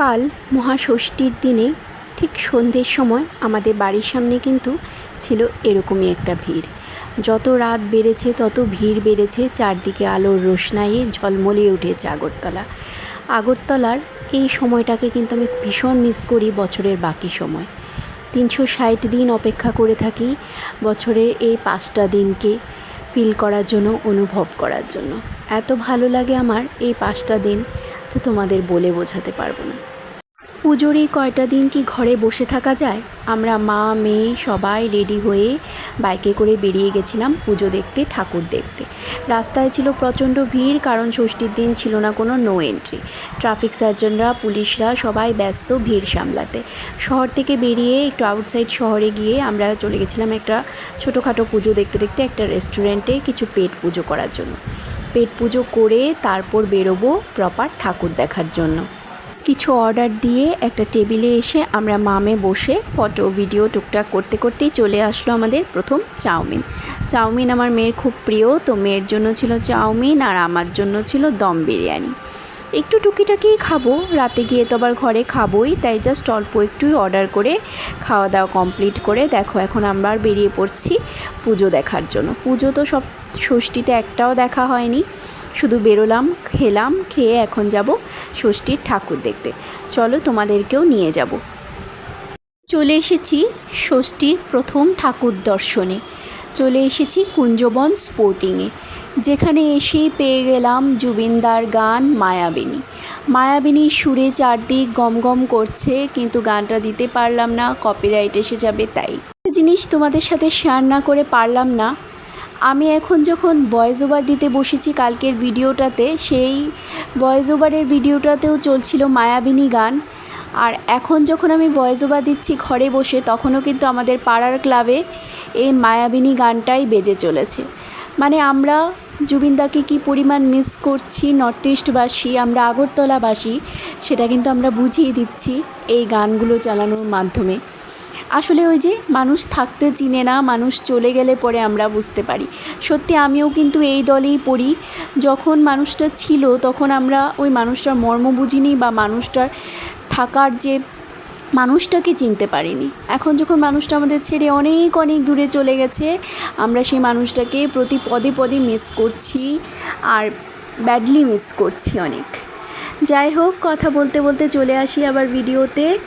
কাল মহাষষ্ঠীর দিনে ঠিক সন্ধ্যের সময় আমাদের বাড়ির সামনে কিন্তু ছিল এরকমই একটা ভিড়। যত রাত বেড়েছে, তত ভিড় বেড়েছে, চারদিকে আলোর রোশনাইয়ে ঝলমলিয়ে উঠেছে আগরতলা। আগরতলার এই সময়টাকে কিন্তু আমি ভীষণ মিস করি বছরের বাকি সময়। তিনশো ষাট দিন অপেক্ষা করে থাকি বছরের এই পাঁচটা দিনকে ফিল করার জন্য, অনুভব করার জন্য। এত ভালো লাগে আমার এই পাঁচটা দিন যে তোমাদের বলে বোঝাতে পারব না। পুজোর এই কয়টা দিন কি ঘরে বসে থাকা যায়? আমরা মা, মেয়ে সবাই রেডি হয়ে বাইকে করে বেরিয়ে গেছিলাম পুজো দেখতে, ঠাকুর দেখতে। রাস্তায় ছিল প্রচণ্ড ভিড়, কারণ ষষ্ঠীর দিন ছিল না কোনো নো এন্ট্রি ট্রাফিক সার্জনরা, পুলিশরা সবাই ব্যস্ত ভিড় সামলাতে। শহর থেকে বেরিয়ে একটু আউটসাইড শহরে গিয়ে আমরা চলে গেছিলাম একটা ছোটোখাটো পুজো দেখতে দেখতে একটা রেস্টুরেন্টে কিছু পেট পুজো করার জন্য। পেট পুজো করে তারপর বেরোবো প্রপার ঠাকুর দেখার জন্য। কিছু অর্ডার দিয়ে একটা টেবিলে এসে আমরা মামে বসে ফটো, ভিডিও, টুকটাক করতে করতেই চলে আসলো আমাদের প্রথম চাউমিন। চাউমিন আমার মেয়ের খুব প্রিয়, তো মেয়ের জন্য ছিল চাউমিন আর আমার জন্য ছিল দম বিরিয়ানি। একটু টুকিটাকি খাব। রাতে গিয়ে তো আবার ঘরে খাবোই, তাই জাস্ট অল্প একটুই অর্ডার করে খাওয়া দাওয়া কমপ্লিট করে দেখো এখন আমরা আর বেরিয়ে পড়ছি পুজো দেখার জন্য। পুজো তো সব ষষ্ঠীতে একটাও দেখা হয়নি। শুধু বেরোলাম, খেলাম, খেয়ে এখন যাব ষষ্ঠীর ঠাকুর দেখতে। চলো তোমাদেরকেও নিয়ে যাব। চলে এসেছি ষষ্ঠীর প্রথম ঠাকুর দর্শনে। চলে এসেছি কুঞ্জবন স্পোর্টিংয়ে, যেখানে এসেই পেয়ে গেলাম জুবিনদার গান মায়াবিনী। মায়াবিনী সুরে চারদিক গম গম করছে, কিন্তু গানটা দিতে পারলাম না কপিরাইট এসে যাবে তাই। জিনিস তোমাদের সাথে শেয়ার না করে পারলাম না, আমি এখন যখন ভয়েস ওভার দিতে বসেছি কালকের ভিডিওটাতে, সেই ভয়েস ওভারের ভিডিওটাতেও চলছিল মায়াবিনী গান, আর এখন যখন আমি ভয়েস ওভার দিচ্ছি ঘরে বসে, তখনও কিন্তু আমাদের পাড়ার ক্লাবে এই মায়াবিনী গানটাই বেজে চলেছে। মানে আমরা জুবিনদাকে কি পরিমাণ মিস করছি নর্থ ইস্টবাসী আমরা আগরতলাবাসী, সেটা কিন্তু আমরা বুঝিয়ে দিচ্ছি এই গানগুলো চালানোর মাধ্যমে। আসলে ওই যে মানুষ থাকতে চিনে না, মানুষ চলে গেলে পরে আমরা বুঝতে পারি। সত্যি আমিও কিন্তু এই দলেই পড়ি। যখন মানুষটা ছিল, তখন আমরা ওই মানুষটার মর্ম বুঝিনি বা মানুষটার থাকার যে মানুষটাকে চিনতে পারিনি। এখন যখন মানুষটা আমাদের ছেড়ে অনেক অনেক দূরে চলে গেছে, আমরা সেই মানুষটাকে প্রতি পদে পদে মিস করছি আর ব্যাডলি মিস করছি অনেক। যাই হোক, কথা বলতে বলতে চলে আসি আবার ভিডিওতে।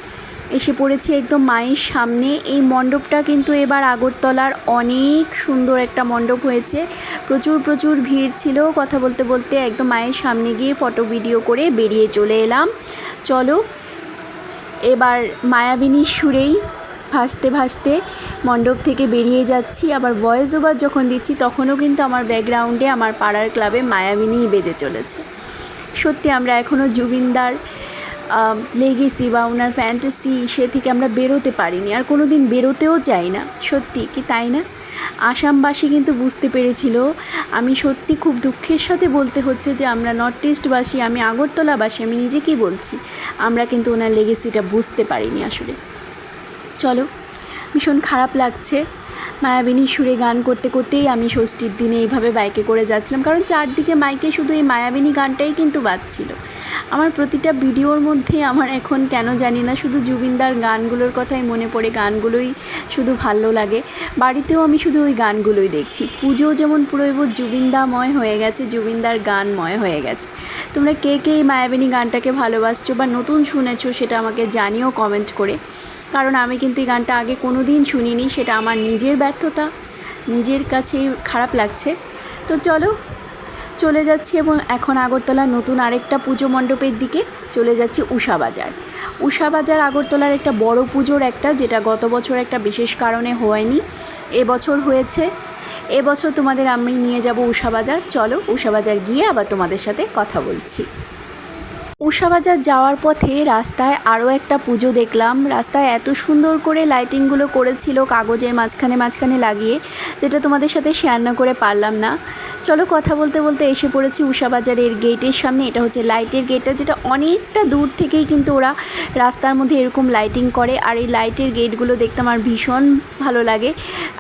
এসে পড়েছি একদম মায়ের সামনে। এই মণ্ডপটা কিন্তু এবার আগরতলার অনেক সুন্দর একটা মণ্ডপ হয়েছে। প্রচুর প্রচুর ভিড় ছিল। কথা বলতে বলতে একদম মায়ের সামনে গিয়ে ফটো ভিডিও করে বেরিয়ে চলে এলাম। চলো এবার মায়াবিনীর সুরেই ভাসতে ভাসতে মণ্ডপ থেকে বেরিয়ে যাচ্ছি। আবার ভয়েস ওভার যখন দিচ্ছি, তখনও কিন্তু আমার ব্যাকগ্রাউন্ডে আমার পাড়ার ক্লাবে মায়াবিনীই বেজে চলেছে। সত্যি আমরা এখনও জুবিনদার লেগেসি বা ওনার ফ্যান্টাসি সে থেকে আমরা বেরোতে পারিনি। আর কোনো দিন বেরোতেও চাই না। সত্যি কি তাই না? আসামবাসী কিন্তু বুঝতে পেরেছিল। আমি সত্যি খুব দুঃখের সাথে বলতে হচ্ছে যে, আমরা নর্থ ইস্টবাসী আমি আগরতলাবাসী, আমি নিজে নিজেকেই বলছি। আমরা কিন্তু ওনার লেগেসিটা বুঝতে পারিনি আসলে। চলো, ভীষণ খারাপ লাগছে। মায়াবিনী সুরে গান করতে করতেই আমি ষষ্ঠীর দিনে এইভাবে বাইকে করে যাচ্ছিলাম। কারণ চারদিকে মাইকে শুধু এই মায়াবিনী গানটাই কিন্তু বাজছিল। আমার প্রতিটা ভিডিওর মধ্যে আমার এখন কেন জানি না, শুধু জুবিনদার গানগুলোর কথাই মনে পড়ে, গানগুলোই শুধু ভালো লাগে। বাড়িতেও আমি শুধু ওই গানগুলোই দেখছি। পুজো যেমন পুরো এবার জুবিনদাময় হয়ে গেছে, জুবিনদার গানময় হয়ে গেছে। তোমরা কে কে এই মায়াবিনী গানটাকে ভালোবাসছো বা নতুন শুনেছো সেটা আমাকে জানিও কমেন্ট করে। কারণ আমি কিন্তু এই গানটা আগে কোনো দিন শুনিনি, সেটা আমার নিজের ব্যর্থতা, নিজের কাছেই খারাপ লাগছে। তো চলো, চলে যাচ্ছি এবং এখন আগরতলার নতুন আরেকটা পুজো মণ্ডপের দিকে চলে যাচ্ছি উষা বাজার। উষা বাজার আগরতলার একটা বড় পুজোর একটা, যেটা গত বছর একটা বিশেষ কারণে হয়নি, এবছর হয়েছে। এবছর তোমাদের আমি নিয়ে যাব উষা বাজার। চলো, উষা বাজার গিয়ে আবার তোমাদের সাথে কথা বলছি। উষাবাজার যাওয়ার পথে রাস্তায় আরও একটা পুজো দেখলাম। রাস্তায় এত সুন্দর করে লাইটিংগুলো করেছিল কাগজের মাঝখানে মাঝখানে লাগিয়ে, যেটা তোমাদের সাথে শেয়ার না করে পারলাম না। চলো কথা বলতে বলতে এসে পড়েছি উষাবাজারের গেটের সামনে। এটা হচ্ছে লাইটের গেটটা যেটা অনেকটা দূর থেকেই কিন্তু ওরা রাস্তার মধ্যে এরকম লাইটিং করে। আর এই লাইটের গেটগুলো দেখতে আমার ভীষণ ভালো লাগে।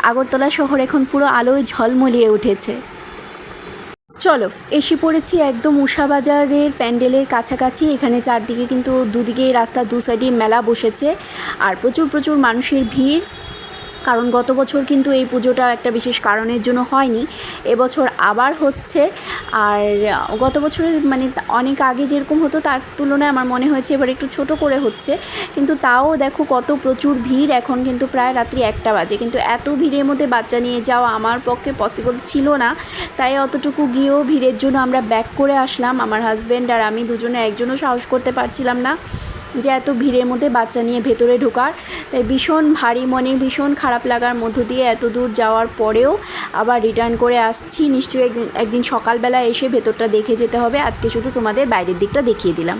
আগরতলা শহর এখন পুরো আলোয় ঝলমলিয়ে উঠেছে। চলো, এসে পড়েছি একদম উষা বাজারের প্যান্ডেলের কাছাকাছি। এখানে চারদিকে কিন্তু দুদিকে রাস্তার দু সাইডে মেলা বসেছে। আর প্রচুর প্রচুর মানুষের ভিড়। কারণ গত বছর কিন্তু এই পুজোটা একটা বিশেষ কারণের জন্য হয়নি। এবছর আবার হচ্ছে। আর গত বছরে মানে অনেক আগে যেরকম হতো তার তুলনায় আমার মনে হয়েছে এবার একটু ছোট করে হচ্ছে। কিন্তু তাও দেখো কত প্রচুর ভিড় এখন কিন্তু প্রায় রাত্রি একটা বাজে। কিন্তু এত ভিড়ের মধ্যে বাচ্চা নিয়ে যাওয়া আমার পক্ষে পসিবল ছিল না। তাই অতটুকু গিয়েও ভিড়ের জন্য আমরা ব্যাক করে আসলাম। আমার হাজব্যান্ড আর আমি দুজনে একজনও সাহস করতে পারছিলাম না। যে এত ভিড়ের মধ্যে বাচ্চা নিয়ে ভেতরে ঢোকার। তাই ভীষণ ভারী মনে ভীষণ খারাপ লাগার মধ্য দিয়ে এত দূর যাওয়ার পরেও আবার রিটার্ন করে আসছি। নিশ্চয়ই একদিন সকালবেলা এসে ভেতরটা দেখে যেতে হবে। আজকে শুধু তোমাদের বাইরের দিকটা দেখিয়ে দিলাম।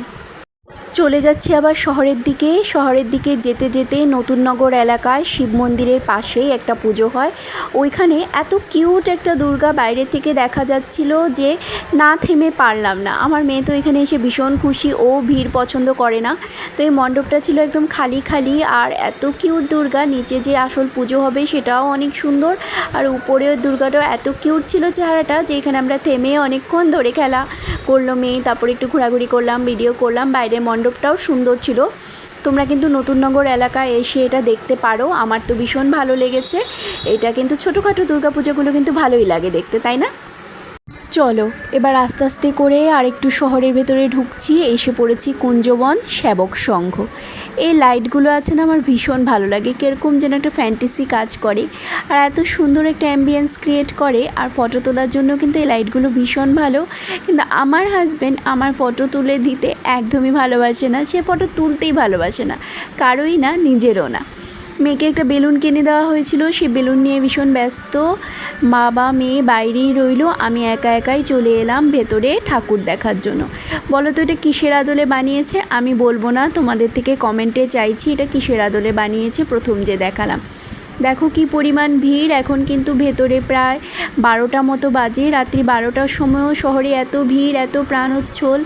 চলে যাচ্ছি আবার শহরের দিকে। শহরের দিকে যেতে যেতে নতুননগর এলাকায় শিব মন্দিরের পাশেই একটা পুজো হয়। ওইখানে এত কিউট একটা দুর্গা বাইরে থেকে দেখা যাচ্ছিল যে না থেমে পারলাম না। আমার মেয়ে তো এখানে এসে ভীষণ খুশি, ও ভিড় পছন্দ করে না। তো এই মণ্ডপটা ছিল একদম খালি খালি আর এত কিউট দুর্গা, নিচে যে আসল পুজো হবে সেটাও অনেক সুন্দর। আর উপরেও দুর্গাটাও এত কিউট ছিল চেহারাটা যে এখানে আমরা থেমে অনেকক্ষণ ধরে খেলা করল মেয়ে, তারপরে একটু ঘোরাঘুরি করলাম ভিডিও করলাম, বাইরের মণ্ডপটাও সুন্দর ছিল। তোমরা কিন্তু নতুন নগর এলাকায় এসে এটা দেখতে পারো। আমার তো ভীষণ ভালো লেগেছে। এটা কিন্তু ছোটোখাটো দুর্গাপুজোগুলো কিন্তু ভালোই লাগে দেখতে, তাই না? চলো, এবার আস্তে আস্তে করে আরেকটু শহরের ভেতরে ঢুকছি, এসে পড়েছি কুঞ্জবন সেবক সংঘ। এই লাইটগুলো আছে না, আমার ভীষণ ভালো লাগে, কীরকম যেন একটা ফ্যান্টাসি কাজ করে। আর এত সুন্দর একটা অ্যাম্বিয়েন্স ক্রিয়েট করে, আর ফটো তোলার জন্য কিন্তু এই লাইটগুলো ভীষণ ভালো। কিন্তু আমার হাজব্যান্ড আমার ফটো তুলে দিতে একদমই ভালোবাসে না, সে ফটো তুলতেই ভালোবাসে না, কারোই না, নিজেরও না। মেয়েকে একটা বেলুন কিনে দেওয়া হয়েছিল। সে বেলুন নিয়ে ভীষণ ব্যস্ত। বাবা, মেয়ে বাইরেই রইল। আমি একা একাই চলে এলাম ভেতরে ঠাকুর দেখার জন্য। বলো তো, এটা কিসের আদলে বানিয়েছে? আমি বলব না। তোমাদের থেকে কমেন্টে চাইছি, এটা কিসের আদলে বানিয়েছে? প্রথম যে দেখালাম। দেখো কি পরিমাণ ভিড়, এখন কিন্তু ভেতরে প্রায় বারোটা মতো বাজে। রাত্রি বারোটার সময়ও শহরে এত ভিড়, এত প্রাণোচ্ছল,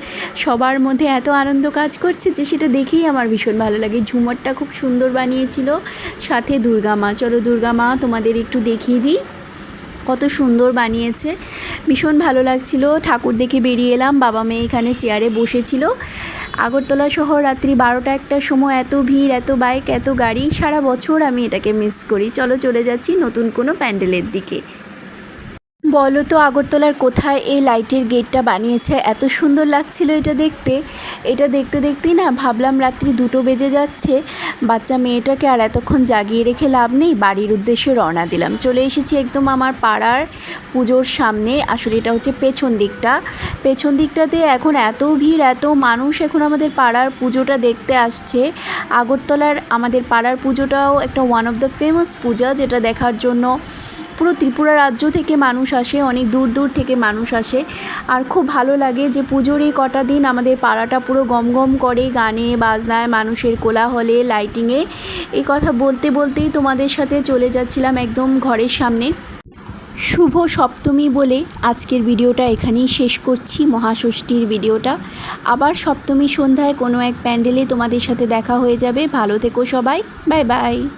সবার মধ্যে এত আনন্দ কাজ করছে যে সেটা দেখেই আমার ভীষণ ভালো লাগে। ঝুমরটা খুব সুন্দর বানিয়েছিল। সাথে দুর্গা মা। চলো দুর্গা মা, তোমাদের একটু দেখিয়ে দিই। কত সুন্দর বানিয়েছে। ভীষণ ভালো লাগছিল। ঠাকুর দেখে বেরিয়ে এলাম। বাবা মেয়ে এখানে চেয়ারে বসেছিল। আগরতলা শহর রাত্রি বারোটা একটার সময় এত ভিড়, এত বাইক, এত গাড়ি, সারা বছর আমি এটাকে মিস করি। চলো চলে যাচ্ছি নতুন কোনো প্যান্ডেলের দিকে। বলো তো, আগরতলার কোথায় এই লাইটের গেটটা বানিয়েছে? এত সুন্দর লাগছিল এটা দেখতে। এটা দেখতে দেখতেই না ভাবলাম রাত্রি দুটো বেজে যাচ্ছে। বাচ্চা মেয়েটাকে আর এতক্ষণ জাগিয়ে রেখে লাভ নেই, বাড়ির উদ্দেশ্যে রওনা দিলাম। চলে এসেছি একদম আমার পাড়ার পুজোর সামনে। আসলে এটা হচ্ছে পেছন দিকটা। পেছন দিকটাতে এখন এত ভিড়, এত মানুষ এখন আমাদের পাড়ার পুজোটা দেখতে আসছে। আগরতলার আমাদের পাড়ার পুজোটাও একটা ওয়ান অফ দ্য ফেমাস পূজা, যেটা দেখার জন্য পুরো ত্রিপুরা রাজ্য থেকে মানুষ আসে, অনেক দূর দূর থেকে মানুষ আসে। আর খুব ভালো লাগে যে পুজোর এই কটা দিন আমাদের পাড়াটা পুরো গম গম করে গানে, বাজনায়, মানুষের কোলাহলে লাইটিংয়ে এই কথা বলতে বলতেই তোমাদের সাথে চলে যাচ্ছিলাম একদম ঘরের সামনে। শুভ সপ্তমী বলে আজকের ভিডিওটা এখানেই শেষ করছি, মহাষষ্ঠীর ভিডিওটা। আবার সপ্তমী সন্ধ্যায় কোনো এক প্যান্ডেলে তোমাদের সাথে দেখা হয়ে যাবে। ভালো থেকো সবাই, বাই বাই।